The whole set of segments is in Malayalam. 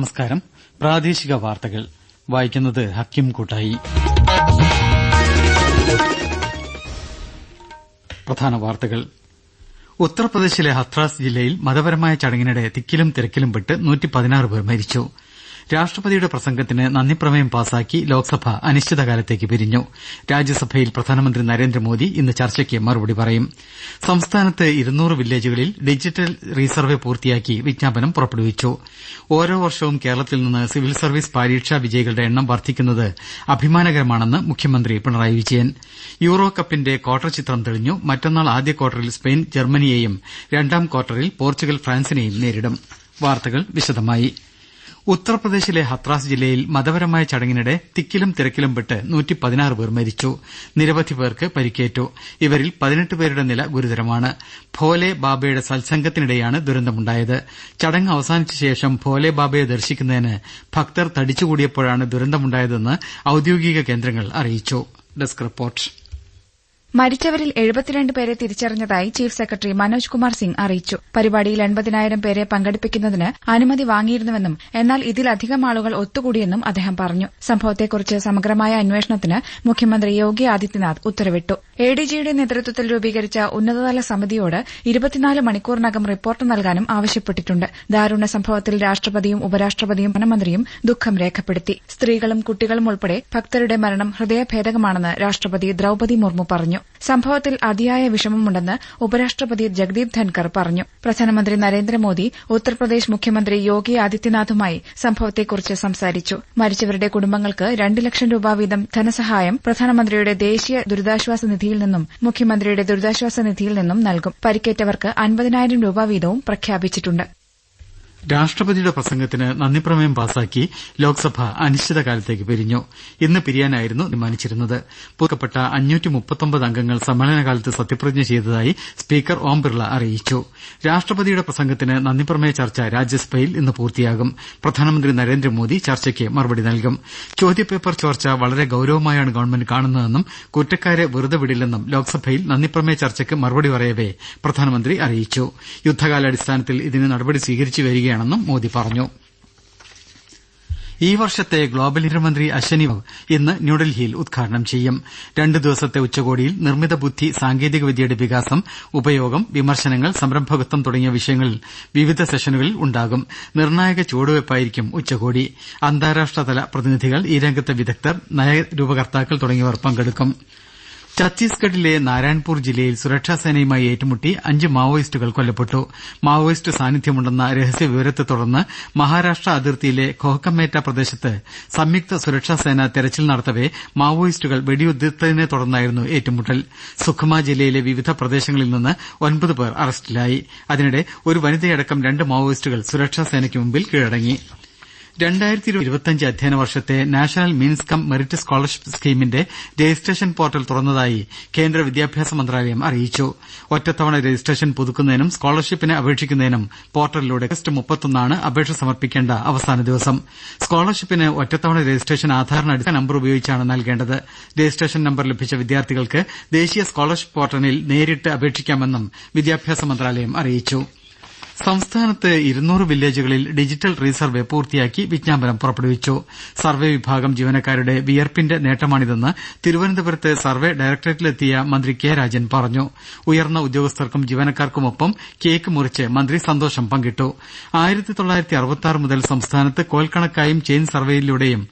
നമസ്കാരം. പ്രാദേശിക വാർത്തകൾ. വായിക്കുന്നത് ഹക്കിം കൂട്ടായി. പ്രധാന വാർത്തകൾ. ഉത്തർപ്രദേശിലെ ഹത്രാസ് ജില്ലയിൽ മതപരമായ ചടങ്ങിനിടെ തിക്കിലും തിരക്കിലും പെട്ട് പേർ മരിച്ചു. രാഷ്ട്രപതിയുടെ പ്രസംഗത്തിന് നന്ദിപ്രമേയം പാസാക്കി ലോക്സഭ അനിശ്ചിതകാലത്തേക്ക് പിരിഞ്ഞു. രാജ്യസഭയിൽ പ്രധാനമന്ത്രി നരേന്ദ്രമോദി ഇന്ന് ചർച്ചയ്ക്ക് മറുപടി പറയും. സംസ്ഥാനത്ത് ഇരുന്നൂറ് വില്ലേജുകളിൽ ഡിജിറ്റൽ റീസർവേ പൂർത്തിയാക്കി വിജ്ഞാപനം പുറപ്പെടുവിച്ചു. ഓരോ വർഷവും കേരളത്തിൽ നിന്ന് സിവിൽ സർവീസ് പരീക്ഷാ വിജയികളുടെ എണ്ണം വർദ്ധിക്കുന്നത് അഭിമാനകരമാണെന്ന് മുഖ്യമന്ത്രി പിണറായി വിജയൻ. യൂറോ കപ്പിന്റെ ക്വാർട്ടർ ചിത്രം തെളിഞ്ഞു. മറ്റന്നാൾ ആദ്യ ക്വാർട്ടറിൽ സ്പെയിൻ ജർമ്മനിയെയും രണ്ടാം ക്വാർട്ടറിൽ പോർച്ചുഗൽ ഫ്രാൻസിനെയും നേരിടും. വാർത്തകൾ വിശദമായി. ഉത്തർപ്രദേശിലെ ഹത്രാസ് ജില്ലയിൽ മതപരമായ ചടങ്ങിനിടെ തിക്കിലും തിരക്കിലും പെട്ട് പേർ മരിച്ചു. നിരവധി പേർക്ക് പരിക്കേറ്റു. ഇവരിൽ പതിനെട്ട് പേരുടെ നില ഗുരുതരമാണ്. ഭോലെ ബാബയുടെ സത്സംഗത്തിനിടെയാണ് ദുരന്തമുണ്ടായത്. ചടങ്ങ് അവസാനിച്ച ശേഷം ഭോലെ ബാബയെ ദർശിക്കുന്നതിന് ഭക്തർ തടിച്ചുകൂടിയപ്പോഴാണ് ദുരന്തമുണ്ടായതെന്ന് ഔദ്യോഗിക കേന്ദ്രങ്ങൾ അറിയിച്ചു. മരിച്ചവരിൽ എഴുപത്തിരണ്ട് പേരെ തിരിച്ചറിഞ്ഞതായി ചീഫ് സെക്രട്ടറി മനോജ് കുമാർ സിംഗ് അറിയിച്ചു. പരിപാടിയിൽ എൺപതിനായിരം പേരെ പങ്കെടുപ്പിക്കുന്നതിന് അനുമതി വാങ്ങിയിരുന്നുവെന്നും എന്നാൽ ഇതിലധികം ആളുകൾ ഒത്തുകൂടിയെന്നും അദ്ദേഹം പറഞ്ഞു. സംഭവത്തെക്കുറിച്ച് സമഗ്രമായ അന്വേഷണത്തിന് മുഖ്യമന്ത്രി യോഗി ആദിത്യനാഥ് ഉത്തരവിട്ടു. എഡിജിയുടെ നേതൃത്വത്തിൽ രൂപീകരിച്ച ഉന്നതതല സമിതിയോട് ഇരുപത്തിനാല് മണിക്കൂറിനകം റിപ്പോർട്ട് നൽകാനും ആവശ്യപ്പെട്ടിട്ടുണ്ട്. ദാരുണ സംഭവത്തിൽ രാഷ്ട്രപതിയും ഉപരാഷ്ട്രപതിയും പ്രധാനമന്ത്രിയും ദുഃഖം രേഖപ്പെടുത്തി. സ്ത്രീകളും കുട്ടികളും ഉൾപ്പെടെ ഭക്തരുടെ മരണം ഹൃദയഭേദകമാണെന്ന് രാഷ്ട്രപതി ദ്രൌപതി മുർമു പറഞ്ഞു. സംഭവത്തിൽ അതിയായ വിഷമമുണ്ടെന്ന് ഉപരാഷ്ട്രപതി ജഗ്ദീപ് ധൻകർ പറഞ്ഞു. പ്രധാനമന്ത്രി നരേന്ദ്രമോദി ഉത്തർപ്രദേശ് മുഖ്യമന്ത്രി യോഗി ആദിത്യനാഥുമായി സംഭവത്തെക്കുറിച്ച് സംസാരിച്ചു. മരിച്ചവരുടെ കുടുംബങ്ങൾക്ക് രണ്ട് ലക്ഷം രൂപ വീതം ധനസഹായം പ്രധാനമന്ത്രിയുടെ ദേശീയ ദുരിതാശ്വാസ നിധിയിൽ നിന്നും മുഖ്യമന്ത്രിയുടെ ദുരിതാശ്വാസ നിധിയിൽ നിന്നും നൽകും. പരിക്കേറ്റവർക്ക് അൻപതിനായിരം രൂപ വീതവും പ്രഖ്യാപിച്ചിട്ടുണ്ട്. രാഷ്ട്രപതിയുടെ പ്രസംഗത്തിന് നന്ദിപ്രമേയം പാസാക്കി ലോക്സഭ അനിശ്ചിതകാലത്തേക്ക് പിരിഞ്ഞു. ഇന്ന് പിരിയാനായിരുന്നു തീരുമാനിച്ചിരുന്നത്. പുതുക്കപ്പെട്ട അംഗങ്ങൾ സമ്മേളനകാലത്ത് സത്യപ്രതിജ്ഞ ചെയ്തതായി സ്പീക്കർ ഓം ബിർള അറിയിച്ചു. രാഷ്ട്രപതിയുടെ പ്രസംഗത്തിന് നന്ദിപ്രമേയ ചർച്ച രാജ്യസഭയിൽ ഇന്ന് പൂർത്തിയാകും. പ്രധാനമന്ത്രി നരേന്ദ്രമോദി ചർച്ചയ്ക്ക് മറുപടി നൽകും. ചോദ്യപേപ്പർ ചോർച്ച വളരെ ഗൌരവമായാണ് ഗവൺമെന്റ് കാണുന്നതെന്നും കുറ്റക്കാരെ വെറുതെ വിടില്ലെന്നും ലോക്സഭയിൽ നന്ദിപ്രമേയ ചർച്ചയ്ക്ക് മറുപടി പറയവേ പ്രധാനമന്ത്രി അറിയിച്ചു. യുദ്ധകാലാടിസ്ഥാനത്തിൽ ഇതിന് നടപടി സ്വീകരിച്ചു വരികയാണ് വരികയാണെന്നും മോദി പറഞ്ഞു. ഈ വർഷത്തെ ഗ്ലോബൽ ഇന്റർമന്ത്രി അശ്വനി ഇന്ന് ന്യൂഡൽഹിയിൽ ഉദ്ഘാടനം ചെയ്യും. രണ്ട് ദിവസത്തെ ഉച്ചകോടിയിൽ നിർമ്മിത ബുദ്ധി സാങ്കേതികവിദ്യയുടെ വികാസം ഉപയോഗം വിമർശനങ്ങൾ സംരംഭകത്വം തുടങ്ങിയ വിഷയങ്ങളിൽ വിവിധ സെഷനുകളിൽ ഉണ്ടാകും. നിർണായക ചുവടുവയ്പായിരിക്കും ഉച്ചകോടി. അന്താരാഷ്ട്രതല പ്രതിനിധികൾ ഈ രംഗത്തെ വിദഗ്ധർ നയരൂപകർത്താക്കൾ തുടങ്ങിയവർ പങ്കെടുക്കും. ഛത്തീസ്ഗഡിലെ നാരായൺപൂർ ജില്ലയിൽ സുരക്ഷാസേനയുമായി ഏറ്റുമുട്ടി അഞ്ച് മാവോയിസ്റ്റുകൾ കൊല്ലപ്പെട്ടു. മാവോയിസ്റ്റ് സാന്നിധ്യമുണ്ടെന്ന രഹസ്യ വിവരത്തെ തുടർന്ന് മഹാരാഷ്ട്ര അതിർത്തിയിലെ ഖോഹക്കമേറ്റ പ്രദേശത്ത് സംയുക്ത സുരക്ഷാസേന തെരച്ചിൽ നടത്തവെ മാവോയിസ്റ്റുകൾ വെടിയുതിർത്തതിനെ തുടർന്നായിരുന്നു ഏറ്റുമുട്ടൽ. സുഖ്മ ജില്ലയിലെ വിവിധ പ്രദേശങ്ങളിൽ നിന്ന് ഒൻപത് പേർ അറസ്റ്റിലായി. അതിനിടെ ഒരു വനിതയടക്കം രണ്ട് മാവോയിസ്റ്റുകൾ സുരക്ഷാസേനയ്ക്ക് മുമ്പിൽ കീഴടങ്ങി. രണ്ടായിരത്തി ഇരുപത്തിയഞ്ച് അധ്യയന വർഷത്തെ national means cum merit scholarship സ്കീമിന്റെ registration portal തുറന്നതായി കേന്ദ്ര വിദ്യാഭ്യാസ മന്ത്രാലയം അറിയിച്ചു. ഒറ്റത്തവണ രജിസ്ട്രേഷൻ പുതുക്കുന്നതിനും സ്കോളർഷിപ്പിന് അപേക്ഷിക്കുന്നതിനും പോർട്ടലിലൂടെ ഓഗസ്റ്റ് മുപ്പത്തൊന്നാണ് അപേക്ഷ സമർപ്പിക്കേണ്ട അവസാന ദിവസം. സ്കോളർഷിപ്പിന് ഒറ്റത്തവണ രജിസ്ട്രേഷൻ ആധാറിന് അടിസ്ഥാന നമ്പർ ഉപയോഗിച്ചാണ് നൽകേണ്ടത്. രജിസ്ട്രേഷൻ നമ്പർ ലഭിച്ച വിദ്യാർത്ഥികൾക്ക് ദേശീയ സ്കോളർഷിപ്പ് പോർട്ടലിൽ നേരിട്ട് അപേക്ഷിക്കാമെന്നും വിദ്യാഭ്യാസ മന്ത്രാലയം അറിയിച്ചു. സംസ്ഥാനത്ത് ഇരുന്നൂറ് വില്ലേജുകളിൽ ഡിജിറ്റൽ റീസർവേ പൂർത്തിയാക്കി വിജ്ഞാപനം പുറപ്പെടുവിച്ചു. സർവേ വിഭാഗം ജീവനക്കാരുടെ വിയർപ്പിന്റെ നേട്ടമാണിതെന്ന് തിരുവനന്തപുരത്ത് സർവേ ഡയറക്ടറേറ്റിലെത്തിയ മന്ത്രി കെ രാജൻ പറഞ്ഞു. ഉയർന്ന ഉദ്യോഗസ്ഥർക്കും ജീവനക്കാർക്കുമൊപ്പം കേക്ക് മുറിച്ച് മന്ത്രി സന്തോഷം പങ്കിട്ടു. മുതൽ സംസ്ഥാനത്ത് കോൽക്കണക്കായും ചെയിൻ സർവേയിലൂടെയും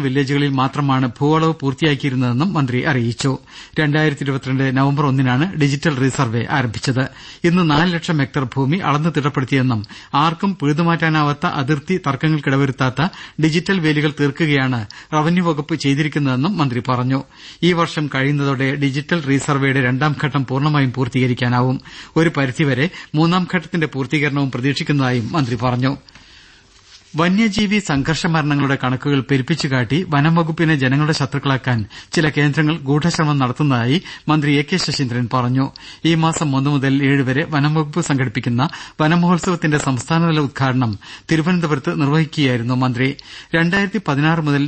വില്ലേജുകളിൽ മാത്രമാണ് ഭൂവളവ് പൂർത്തിയാക്കിയിരുന്നതെന്നും മന്ത്രി അറിയിച്ചു. നവംബർ ഒന്നിനാണ് ഡിജിറ്റൽ റീസർവേ ആരംഭിച്ചത്. ഇന്ന് നാല് ലക്ഷം ഹെക്ടർ ഭൂമി അളന്ന് തിട്ടപ്പെടുത്തിയെന്നും ആർക്കും പിഴുതുമാറ്റാനാവാത്ത അതിർത്തി തർക്കങ്ങൾക്കിടവരുത്താത്ത ഡിജിറ്റൽ വേലികൾ തീർക്കുകയാണ് റവന്യൂ വകുപ്പ് ചെയ്തിരിക്കുന്നതെന്നും മന്ത്രി പറഞ്ഞു. ഈ വർഷം കഴിയുന്നതോടെ ഡിജിറ്റൽ റീസർവേയുടെ രണ്ടാം ഘട്ടം പൂർണമായും പൂർത്തീകരിക്കാനാവും. ഒരു പരിധിവരെ മൂന്നാം ഘട്ടത്തിന്റെ പൂർത്തീകരണവും പ്രതീക്ഷിക്കുന്നതായും മന്ത്രി പറഞ്ഞു. വന്യജീവി സംഘർഷ മരണങ്ങളുടെ കണക്കുകൾ പെരുപ്പിച്ചുകാട്ടി വനംവകുപ്പിനെ ജനങ്ങളുടെ ശത്രുക്കളാക്കാൻ ചില കേന്ദ്രങ്ങൾ ഗൂഢശ്രമം നടത്തുന്നതായി മന്ത്രി എ കെ ശശീന്ദ്രൻ പറഞ്ഞു. ഈ മാസം ഒന്ന് മുതൽ ഏഴ് വരെ വനംവകുപ്പ് സംഘടിപ്പിക്കുന്ന വനമഹോത്സവത്തിന്റെ സംസ്ഥാനതല ഉദ്ഘാടനം തിരുവനന്തപുരത്ത് നിർവഹിക്കുകയായിരുന്നു മന്ത്രി. മുതൽ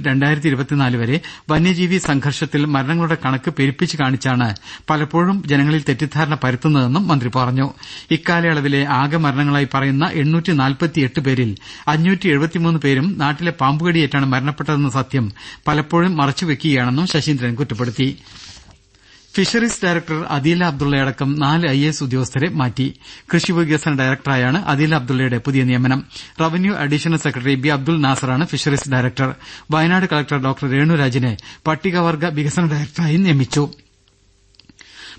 വരെ വന്യജീവി സംഘർഷത്തിൽ മരണങ്ങളുടെ കണക്ക് പെരുപ്പിച്ച് കാണിച്ചാണ് പലപ്പോഴും ജനങ്ങളിൽ തെറ്റിദ്ധാരണ പരത്തുന്നതെന്നും മന്ത്രി പറഞ്ഞു. ഇക്കാലയളവിലെ ആകെ മരണങ്ങളായി പറയുന്ന പേരിൽ എഴുപത്തിമൂന്ന് പേരും നാട്ടിലെ പാമ്പുകടിയേറ്റാണ് മരണപ്പെട്ടതെന്ന സത്യം പലപ്പോഴും മറച്ചുവെക്കുകയാണെന്നും ശശീന്ദ്രൻ കുറ്റപ്പെടുത്തി. ഫിഷറീസ് ഡയറക്ടർ അദീല അബ്ദുള്ളയടക്കം നാല് ഐ എ എസ് ഉദ്യോഗസ്ഥരെ മാറ്റി. കൃഷി വികസന ഡയറക്ടറായാണ് അദീല അബ്ദുള്ളയുടെ പുതിയ നിയമനം. Revenue additional secretary B Abdul നാസറാണ് fisheries director. Wayanad collector doctor രേണുരാജിനെ പട്ടികവർഗ വികസന ഡയറക്ടറായി നിയമിച്ചു.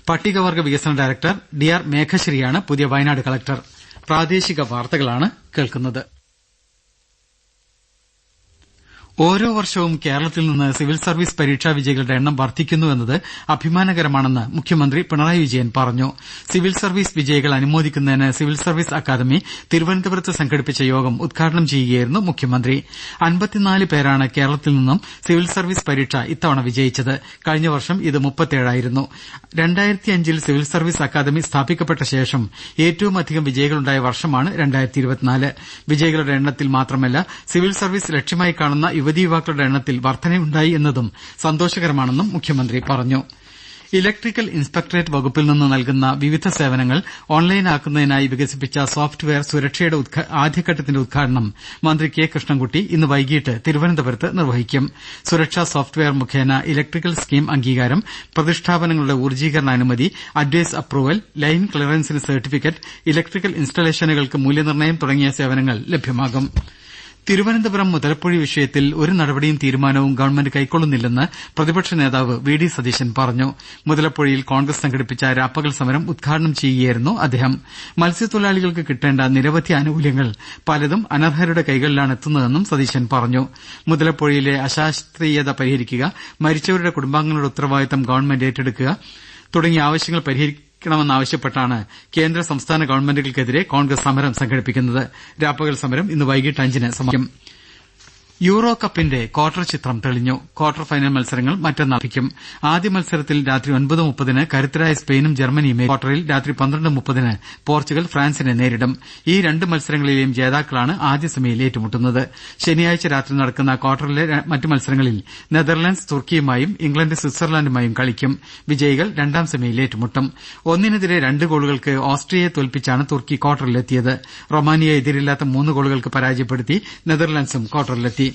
പട്ടികവർഗ വികസന ഡയറക്ടർ ഡി ആർ മേഘശ്രീയാണ് പുതിയ വയനാട് കളക്ടർ. ഓരോ വർഷവും കേരളത്തിൽ നിന്ന് സിവിൽ സർവീസ് പരീക്ഷാ വിജയികളുടെ എണ്ണം വർദ്ധിക്കുന്നുവെന്നത് അഭിമാനകരമാണെന്ന് മുഖ്യമന്ത്രി പിണറായി വിജയൻ പറഞ്ഞു. സിവിൽ സർവീസ് വിജയികൾ അനുമോദിക്കുന്നതിന് സിവിൽ സർവീസ് അക്കാദമി തിരുവനന്തപുരത്ത് സംഘടിപ്പിച്ച യോഗം ഉദ്ഘാടനം ചെയ്യുകയായിരുന്നു മുഖ്യമന്ത്രി. അൻപത്തിനാല് പേരാണ് കേരളത്തിൽ നിന്നും സിവിൽ സർവീസ് പരീക്ഷ ഇത്തവണ വിജയിച്ചത്. കഴിഞ്ഞ വർഷം ഇത് മുപ്പത്തിയേഴായിരുന്നു രണ്ടായിരത്തിയഞ്ചിൽ സിവിൽ സർവീസ് അക്കാദമി സ്ഥാപിക്കപ്പെട്ട ശേഷം ഏറ്റവും അധികം വിജയികളുണ്ടായ വർഷമാണ് വിജയികളുടെ എണ്ണത്തിൽ മാത്രമല്ല സിവിൽ സർവീസ് ലക്ഷ്യമായി കാണുന്ന യുവതീ യുവാക്കളുടെ എണ്ണത്തിൽ വർധനയുണ്ടായി എന്നതും സന്തോഷകരമാണെന്നും മുഖ്യമന്ത്രി പറഞ്ഞു. ഇലക്ട്രിക്കൽ ഇൻസ്പെക്ടറേറ്റ് വകുപ്പിൽ നിന്ന് നൽകുന്ന വിവിധ സേവനങ്ങൾ ഓൺലൈനാക്കുന്നതിനായി വികസിപ്പിച്ച സോഫ്റ്റ്വെയർ സുരക്ഷയുടെ ആദ്യഘട്ടത്തിന്റെ ഉദ്ഘാടനം മന്ത്രി കെ കൃഷ്ണൻകുട്ടി ഇന്ന് വൈകിട്ട് തിരുവനന്തപുരത്ത് നിർവഹിക്കും. സുരക്ഷാ സോഫ്റ്റ്വെയർ മുഖേന ഇലക്ട്രിക്കൽ സ്കീം അംഗീകാരം പ്രതിഷ്ഠാപനങ്ങളുടെ ഊർജീകരണ അനുമതി അഡ്വൈസ് അപ്രൂവൽ ലൈൻ ക്ലിയറൻസിന് സർട്ടിഫിക്കറ്റ് ഇലക്ട്രിക്കൽ ഇൻസ്റ്റലേഷനുകൾക്ക് മൂല്യനിർണയം തുടങ്ങിയ സേവനങ്ങൾ ലഭ്യമാകും. തിരുവനന്തപുരം മുതലപ്പൊഴി വിഷയത്തിൽ ഒരു നടപടിയും തീരുമാനവും ഗവൺമെന്റ് കൈക്കൊള്ളുന്നില്ലെന്ന് പ്രതിപക്ഷ നേതാവ് വി ഡി സതീശൻ പറഞ്ഞു. മുതലപ്പൊഴിയിൽ കോൺഗ്രസ് സംഘടിപ്പിച്ച രാപ്പകൽ സമരം ഉദ്ഘാടനം ചെയ്യുകയായിരുന്നു അദ്ദേഹം. മത്സ്യത്തൊഴിലാളികൾക്ക് കിട്ടേണ്ട നിരവധി ആനുകൂല്യങ്ങൾ പലതും അനർഹരുടെ കൈകളിലാണ് എത്തുന്നതെന്നും സതീശൻ പറഞ്ഞു. മുതലപ്പൊഴിയിലെ അശാസ്ത്രീയത പരിഹരിക്കുക മരിച്ചവരുടെ കുടുംബാംഗങ്ങളുടെ ഉത്തരവാദിത്തം ഗവൺമെന്റ് ഏറ്റെടുക്കുക തുടങ്ങിയ ആവശ്യങ്ങൾ പരിഹരിക്കുക ണമെന്നാവശ്യപ്പെട്ടാണ് കേന്ദ്ര സംസ്ഥാന ഗവൺമെന്റുകൾക്കെതിരെ കോൺഗ്രസ് സമരം സംഘടിപ്പിക്കുന്നത്. രാപ്പകൽ സമരം ഇന്ന് വൈകിട്ട് അഞ്ചിന് സമാപിക്കും യൂറോ കപ്പിന്റെ ക്വാർട്ടർ ചിത്രം തെളിഞ്ഞു. ക്വാർട്ടർ ഫൈനൽ മത്സരങ്ങൾ മറ്റന്നാൾ ആരംഭിക്കും. ആദ്യ മത്സരത്തിൽ രാത്രി ഒൻപത് മുപ്പതിന് കരുത്തരായ സ്പെയിനും ജർമ്മനിയും ക്വാർട്ടറിൽ രാത്രി പന്ത്രണ്ട് മുപ്പതിന് പോർച്ചുഗൽ ഫ്രാൻസിനെ നേരിടും. ഈ രണ്ട് മത്സരങ്ങളിലെയും ജേതാക്കളാണ് ആദ്യ സെമിയിൽ ഏറ്റുമുട്ടുന്നത്. ശനിയാഴ്ച രാത്രി നടക്കുന്ന ക്വാർട്ടറിലെ മറ്റ് മത്സരങ്ങളിൽ നെതർലാൻഡ്സ് തുർക്കിയുമായും ഇംഗ്ലണ്ട് സ്വിറ്റ്സർലാന്റുമായും കളിക്കും. വിജയികൾ രണ്ടാം സെമിയിൽ ഏറ്റുമുട്ടും. ഒന്നിനെതിരെ രണ്ട് ഗോളുകൾക്ക് ഓസ്ട്രിയയെ തോൽപ്പിച്ചാണ് തുർക്കി ക്വാർട്ടറിലെത്തിയത്. റൊമാനിയയെ എതിരില്ലാത്ത മൂന്ന് ഗോളുകൾക്ക് പരാജയപ്പെടുത്തി നെതർലൻഡ്സും ക്വാർട്ടറിലെത്തി.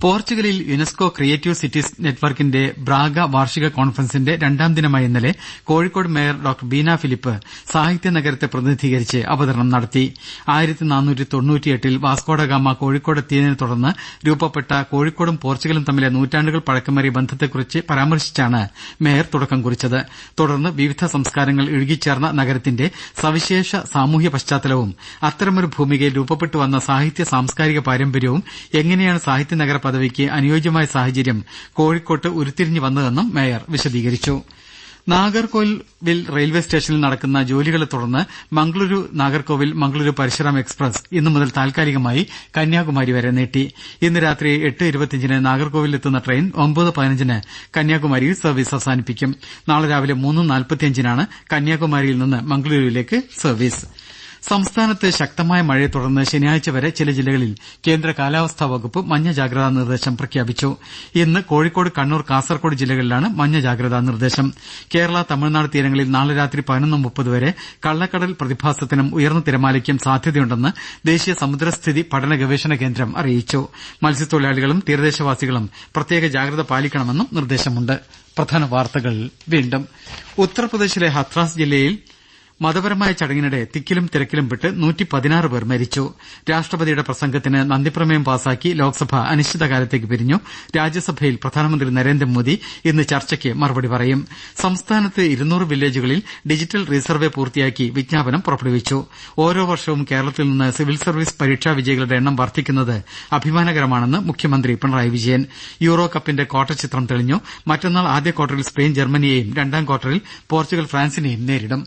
പോർച്ചുഗലിൽ യുനെസ്കോ ക്രിയേറ്റീവ് സിറ്റീസ് നെറ്റ്വർക്കിന്റെ ബ്രാഗ വാർഷിക കോൺഫറൻസിന്റെ രണ്ടാം ദിനമായ ഇന്നലെ കോഴിക്കോട് മേയർ ഡോക്ടർ ബീന ഫിലിപ്പ് സാഹിത്യ നഗരത്തെ പ്രതിനിധീകരിച്ച് അവതരണം നടത്തി. വാസ്കോഡഗാമ കോഴിക്കോടെത്തിയതിനെ തുടർന്ന് രൂപപ്പെട്ട കോഴിക്കോടും പോർച്ചുഗലും തമ്മിലെ നൂറ്റാണ്ടുകൾ പഴക്കമേറിയ ബന്ധത്തെക്കുറിച്ച് പരാമർശിച്ചാണ് മേയർ തുടക്കം കുറിച്ചത്. തുടർന്ന് വിവിധ സംസ്കാരങ്ങൾ ഇഴുകിച്ചേർന്ന നഗരത്തിന്റെ സവിശേഷ സാമൂഹ്യ പശ്ചാത്തലവും അത്തരമൊരു ഭൂമികയിൽ രൂപപ്പെട്ടുവന്ന സാഹിത്യ സാംസ്കാരിക പാരമ്പര്യവും എങ്ങനെയാണ് സാഹിത്യ നഗര പദവിക്ക് അനുയോജ്യമായ സാഹചര്യം കോഴിക്കോട്ട് ഉരുത്തിരിഞ്ഞു വന്നതെന്നും മേയർ വിശദീകരിച്ചു. നാഗർകോവിൽ റെയിൽവേ സ്റ്റേഷനിൽ നടക്കുന്ന ജോലികളെ തുടർന്ന് മംഗളൂരു നാഗർകോവിൽ മംഗളൂരു പരശുറാം എക്സ്പ്രസ് ഇന്നു മുതൽ താൽക്കാലികമായി കന്യാകുമാരി വരെ നീട്ടി. ഇന്ന് രാത്രി എട്ട് ഇരുപത്തിയഞ്ചിന് നാഗർകോവിലെത്തുന്ന ട്രെയിൻ ഒമ്പത് പതിനഞ്ചിന് കന്യാകുമാരിയിൽ സർവീസ് അവസാനിപ്പിക്കും. നാളെ രാവിലെ മൂന്ന് നാൽപ്പത്തിയഞ്ചിനാണ് കന്യാകുമാരിയിൽ നിന്ന് മംഗളൂരുവിലേക്ക് സർവീസ്. സംസ്ഥാനത്ത് ശക്തമായ മഴയെ തുടർന്ന് ശനിയാഴ്ച വരെ ചില ജില്ലകളിൽ കേന്ദ്ര കാലാവസ്ഥാ വകുപ്പ് മഞ്ഞ ജാഗ്രതാ നിർദ്ദേശം പ്രഖ്യാപിച്ചു. ഇന്ന് കോഴിക്കോട് കണ്ണൂർ കാസർകോട് ജില്ലകളിലാണ് മഞ്ഞ ജാഗ്രതാ നിർദ്ദേശം. കേരള തമിഴ്നാട് തീരങ്ങളിൽ നാളെ രാത്രി പതിനൊന്ന് മുപ്പത് വരെ കള്ളക്കടൽ പ്രതിഭാസത്തിനും ഉയർന്ന തിരമാലയ്ക്കും സാധ്യതയുണ്ടെന്ന് ദേശീയ സമുദ്രസ്ഥിതി പഠന ഗവേഷണ കേന്ദ്രം അറിയിച്ചു. മത്സ്യത്തൊഴിലാളികളും തീരദേശവാസികളും പ്രത്യേക ജാഗ്രത പാലിക്കണമെന്നും നിർദ്ദേശമുണ്ട്. ഉത്തർപ്രദേശിലെ ഹത്രാസ് ജില്ലയിൽ മതപരമായ ചടങ്ങിനിടെ തിക്കിലും തിരക്കിലും പെട്ട് നൂറ്റി പതിനാറ് പേർ മരിച്ചു. രാഷ്ട്രപതിയുടെ പ്രസംഗത്തിന് നന്ദിപ്രമേയം പാസാക്കി ലോക്സഭ അനിശ്ചിതകാലത്തേക്ക് പിരിഞ്ഞു. രാജ്യസഭയിൽ പ്രധാനമന്ത്രി നരേന്ദ്രമോദി ഇന്ന് ചർച്ചയ്ക്ക് മറുപടി പറയും. സംസ്ഥാനത്ത് ഇരുന്നൂറ് വില്ലേജുകളിൽ ഡിജിറ്റൽ റീസർവേ പൂർത്തിയാക്കി വിജ്ഞാപനം പുറപ്പെടുവിച്ചു. ഓരോ വർഷവും കേരളത്തിൽ നിന്ന് സിവിൽ സർവീസ് പരീക്ഷാ വിജയികളുടെ എണ്ണം വർദ്ധിക്കുന്നത് അഭിമാനകരമാണെന്ന് മുഖ്യമന്ത്രി പിണറായി വിജയൻ. യൂറോ കപ്പിന്റെ ക്വാർട്ടർ ചിത്രം തെളിഞ്ഞു. മറ്റന്നാൾ ആദ്യ ക്വാർട്ടറിൽ സ്പെയിൻ ജർമ്മനിയെയും രണ്ടാം ക്വാർട്ടറിൽ പോർച്ചുഗൽ ഫ്രാൻസിനെയും നേരിടും.